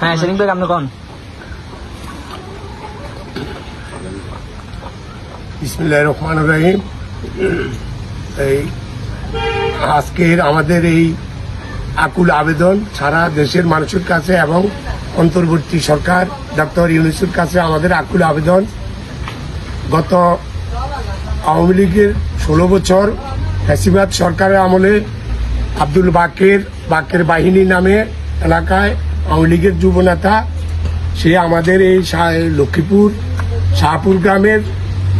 হ্যাঁ সেলিম ভাই আপনি কোন রহমান রহিম। এই আজকের আমাদের এই আকুল আবেদন সারা দেশের মানুষের কাছে এবং অন্তর্বর্তী সরকার ডক্টর ইউনুসের কাছে আমাদের আকুল আবেদন। গত আওয়ামী লীগের ষোলো বছর ফ্যাসিবাদ সরকারের আমলে আব্দুল বাকের বাকের বাহিনী নামে এলাকায় আওয়ামী লীগের যুবনেতা, সে আমাদের এই লক্ষ্মীপুর, শাহপুর গ্রামের,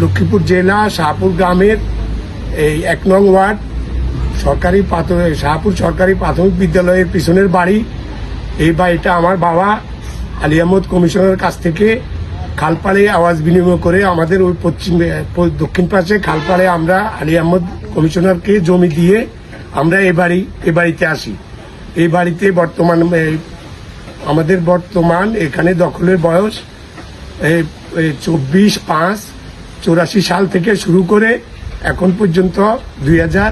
লক্ষ্মীপুর জেলা, শাহপুর গ্রামের এই এক নং ওয়ার্ড, সরকারি প্রাথমিক শাহপুর সরকারি প্রাথমিক বিদ্যালয়ের পিছনের বাড়ি। এই বাড়িটা আমার বাবা আলী আহমদ কমিশনের কাছ থেকে খালপাড়ে আওয়াজ বিনিময় করে আমাদের ওই পশ্চিম দক্ষিণ পাশে খালপাড়ে আমরা আলী আহমদ কমিশনারকে জমি দিয়ে আমরা এ বাড়ি এ বাড়িতে আসি। এই বাড়িতে বর্তমান আমাদের বর্তমান এখানে দখলের বয়স চব্বিশ পাঁচ, চৌরাশি সাল থেকে শুরু করে এখন পর্যন্ত দুই হাজার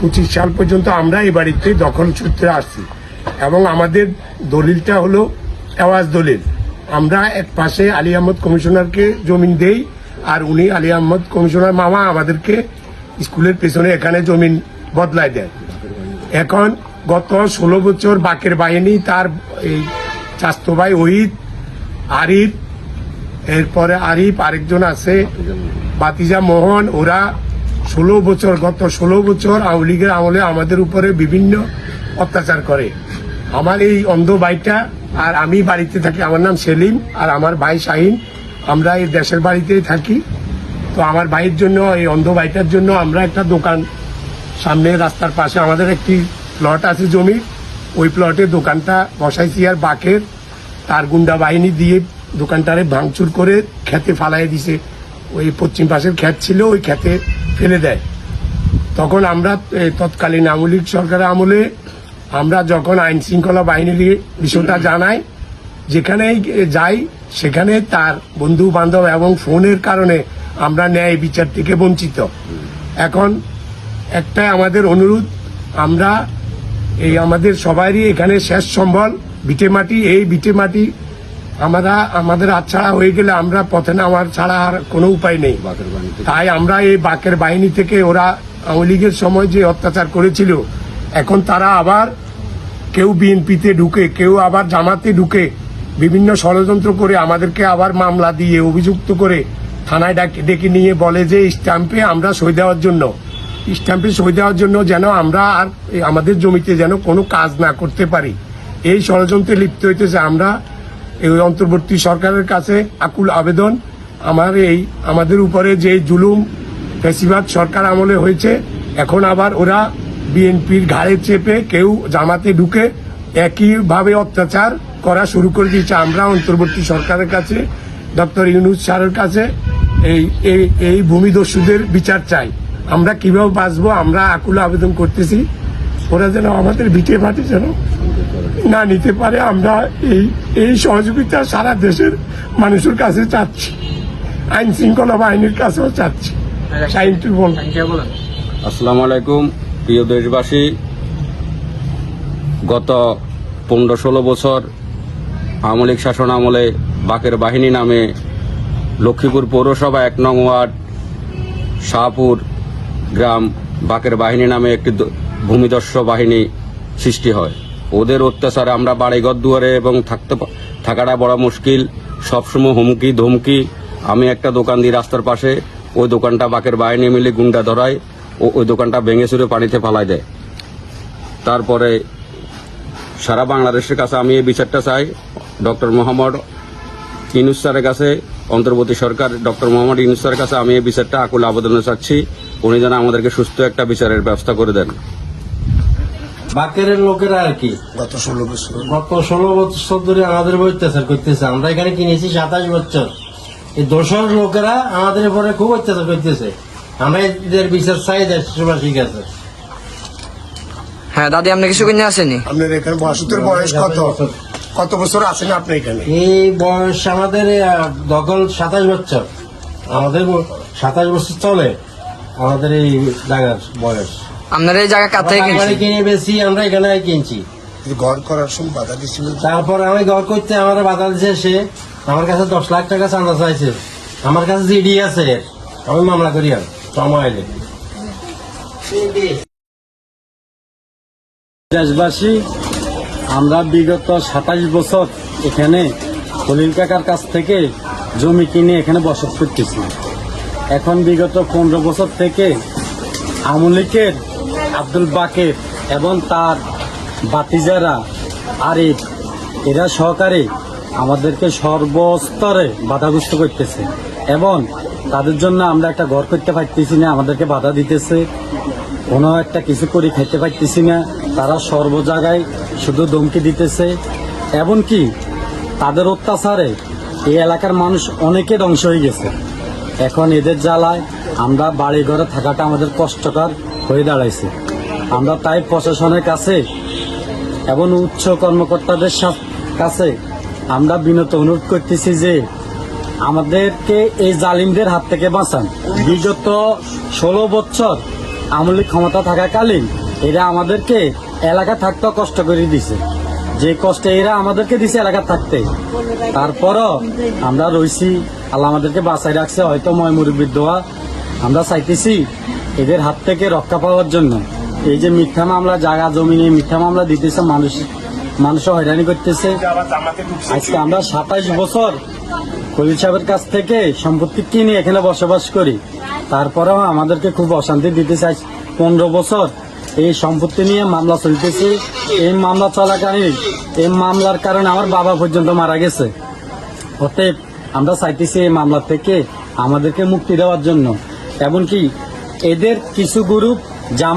পঁচিশ সাল পর্যন্ত আমরা এই বাড়িতে দখল সূত্রে আসছি। এবং আমাদের দলিলটা হলো আওয়াজ দলিল। আমরা এক পাশে আলী আহমদ কমিশনারকে জমিন দেই আর উনি আলী আহমদ কমিশনার মামা আমাদেরকে স্কুলের পেছনে এখানে জমিন বদলায় দেয়। এখন গত ষোলো বছর বাকের বাহিনী তার এই চাস্তো ভাই ওহিদ, আরিফ, এরপরে আরিফ, আরেকজন আছে, বাতিজা মোহন, ওরা ষোলো বছর, গত ষোলো বছর আওয়ামী লীগের আমলে আমাদের উপরে বিভিন্ন অত্যাচার করে। আমার এই অন্ধ ভাইটা আর আমি বাড়িতে থাকি, আমার নাম সেলিম আর আমার ভাই শাহিন। আমরা এই দেশের বাড়িতেই থাকি। তো আমার ভাইয়ের জন্য, এই অন্ধ ভাইটার জন্য আমরা একটা দোকান সামনে রাস্তার পাশে আমাদের একটি প্লট আছে জমি ওই প্লটে দোকানটা বসাইছি আর বাকের, তার গুন্ডা বাহিনী দিয়ে দোকানটারে ভাঙচুর করে খেতে ফালাই দিছে। ওই পশ্চিম পাশের খ্যাত ছিল, ওই খেতে ফেলে দেয়। তখন আমরা তৎকালীন আওয়ামী লীগ সরকারের আমলে আমরা যখন আইন শৃঙ্খলা বাহিনীর বিষয়টা জানাই, যেখানেই যাই, সেখানে তার বন্ধু বান্ধব এবং ফোনের কারণে আমরা ন্যায় বিচার থেকে বঞ্চিত। এখন একটাই আমাদের অনুরোধ, আমরা এই আমাদের সবারই এখানে শেষ সম্বল বিটে মাটি এই বিটে মাটি। আমরা আমাদের হাত ছাড়া হয়ে গেলে আমরা পথে নামার ছাড়া আর কোনো উপায় নেই। তাই আমরা এই বাকের বাহিনী থেকে ওরা আওয়ামী লীগের সময় যে অত্যাচার করেছিল এখন তারা আবার কেউ বিএনপিতে ঢুকে কেউ আবার জামাতে ঢুকে বিভিন্ন ষড়যন্ত্র করে আমাদেরকে আবার মামলা দিয়ে অভিযুক্ত করে থানায় ডাকে ডেকে নিয়ে বলে যে স্ট্যাম্পে আমরা সই দেওয়ার জন্য স্ট্যাম্পে সই দেওয়ার জন্য যেন আমরা আর আমাদের জমিতে যেন কোনো কাজ না করতে পারি। এই ষড়যন্ত্রে লিপ্ত হইতেছে আমরা। এই অন্তর্বর্তী সরকারের কাছে আকুল আবেদন। আমার এই, আমাদের উপরে যে জুলুম, ফেসিবাদ সরকার আমলে হয়েছে, এখন আবার ওরা বিএনপির ঘাড়ে চেপে কেউ জামাতে ঢুকে একইভাবে অত্যাচার করা শুরু করে দিয়েছে। আমরা অন্তর্বর্তী সরকারের কাছে, ডক্টর ইউনুস স্যারের কাছে এই এই ভূমিদস্যুদের বিচার চাই। আমরা কীভাবে বাঁচবো আমরা আকুল আবেদন করতেছি। ওরা যেন আমাদের ভিটে মাটি যেন না নিতে পারে আমরা এই এই সহযোগিতা সারা দেশের মানুষের কাছে চাচ্ছি। আইন শৃঙ্খলা বাহিনীর কাছেও চাচ্ছি। আসসালামু আলাইকুম প্রিয় দেশবাসী। গত পনেরো ষোলো বছর আওয়ামী লীগ শাসন আমলে বাকের বাহিনী নামে লক্ষ্মীপুর পৌরসভা এক নং ওয়ার্ড শাহপুর বাকের বাহিনী নামে একটি ভূমিদস্য বাহিনী সৃষ্টি হয়। ওদের অত্যাচারে আমরা বাড়িঘর দুয়ারে এবং থাকতে থাকাটা বড় মুশকিল। সবসময় হুমকি, ধমকি। আমি একটা দোকান দিই রাস্তার পাশে। ওই দোকানটা বাকের বাহিনী মিলে গুন্ডা ধরায়। ও ওই দোকানটা ভেঙে চুরে পানিতে ফালাই দেয়। তারপরে সারা বাংলাদেশের কাছে আমি এই বিচারটা চাই। ডক্টর মোহাম্মদ ইনুস স্যারের কাছে, অন্তর্বর্তী সরকার ডক্টর মোহাম্মদ ইনুস স্যারের কাছে আমি এই বিচারটা আকুল আবেদনে চাচ্ছি। উনি যেন আমাদেরকে সুস্থ একটা বিচারের ব্যবস্থা করে দেন। বাকের লোকেরা আর কি? গত ষোলো বছর। গত ষোলো বছর ধরে আমাদের অত্যাচার করতেছে। আমরা এখানে কিনেছি সাতাশ বছর। এই দোসর লোকেরা আমাদের উপরে খুব অত্যাচার করতেছে। আমরা এদের বিচার চাই দেশবাসীর কাছে হ্যাঁ দাদি আপনি কিছু কিনে আসেনি আপনার এখানে বসতের বয়স কত? কত? বছর আছেন আপনি এখানে? এই বয়স আমাদের দখল সাতাশ বছর। আমাদের সাতাশ বছর চলে। আমাদের এই জায়গার বয়স। আপনার এই জায়গা থেকে কিনে বেশি আমরা এখানে কিনছি। ঘর করার সময় বাধা দিছিল তারপর আমি ঘর করতে আমার বাধা দিছে সে আমার কাছে দশ লাখ টাকা চাঁদা চাইছে আমার কাছে জিডি আছে। আমি মামলা করি আর সময় এলে। দেশবাসী আমরা বিগত সাতাশ বছর এখানে খলিল কাকার কাছ থেকে জমি কিনে এখানে বসত করতেছি। এখন বিগত পনেরো বছর থেকে আমলিকের আব্দুল বাকের এবং তার বাতিজারা আরিফ, এরা সহকারে আমাদেরকে সর্বস্তরে বাধাগ্রস্ত করতেছে এবং তাদের জন্য আমরা একটা ঘর করতে পারতেছি না, আমাদেরকে বাধা দিতেছে। কোনো একটা কিছু করে খেতে পারতেছি না, তারা সর্ব জায়গায় শুধু ধমকি দিতেছে। এমনকি তাদের অত্যাচারে এই এলাকার মানুষ অনেকে ধ্বংস হয়ে গেছে। এখন এদের জ্বালায় আমরা বাড়ি ঘরে থাকাটা আমাদের কষ্টকর হয়ে দাঁড়াইছে। আমরা তাই প্রশাসনের কাছে এবং উচ্চ কর্মকর্তাদের কাছে আমরা বিনত অনুরোধ করতেছি যে আমাদেরকে এই জালিমদের হাত থেকে বাঁচান। বিগত ষোলো বছর আমলি ক্ষমতা থাকাকালীন এরা আমাদেরকে এলাকা থাকতে কষ্ট করে দিছে। যে কষ্টে এরা আমাদেরকে দিছে এলাকা থাকতে। তারপরও আমরা রইছি, আল্লাহ আমাদেরকে বাঁচাই রাখছে, হয়তো ময় মুরব্বীর দোয়া আমরা চাইতেছি এদের হাত থেকে রক্ষা পাওয়ার জন্য। এই যে মিথ্যা মামলা, জায়গা, জমি নিয়ে মিথ্যা মামলা দিতেছে, মানুষ মানুষ হয়রানি করতেছে। আজকে আমরা সাতাইশ বছর খলিল সাহেবের কাছ থেকে সম্পত্তি কিনে এখানে বসবাস করি। তারপরেও আমাদেরকে খুব অশান্তি দিতে চাই পনেরো বছর এই সম্পত্তি নিয়ে মামলা চলতেছে। এই মামলা চলাকালীন এই মামলার কারণে আমার বাবা পর্যন্ত মারা গেছে। অতএব আমরা চাইতেছি এই মামলা থেকে আমাদেরকে মুক্তি দেওয়ার জন্য। এমনকি এদের কিছু গ্রুপ জাম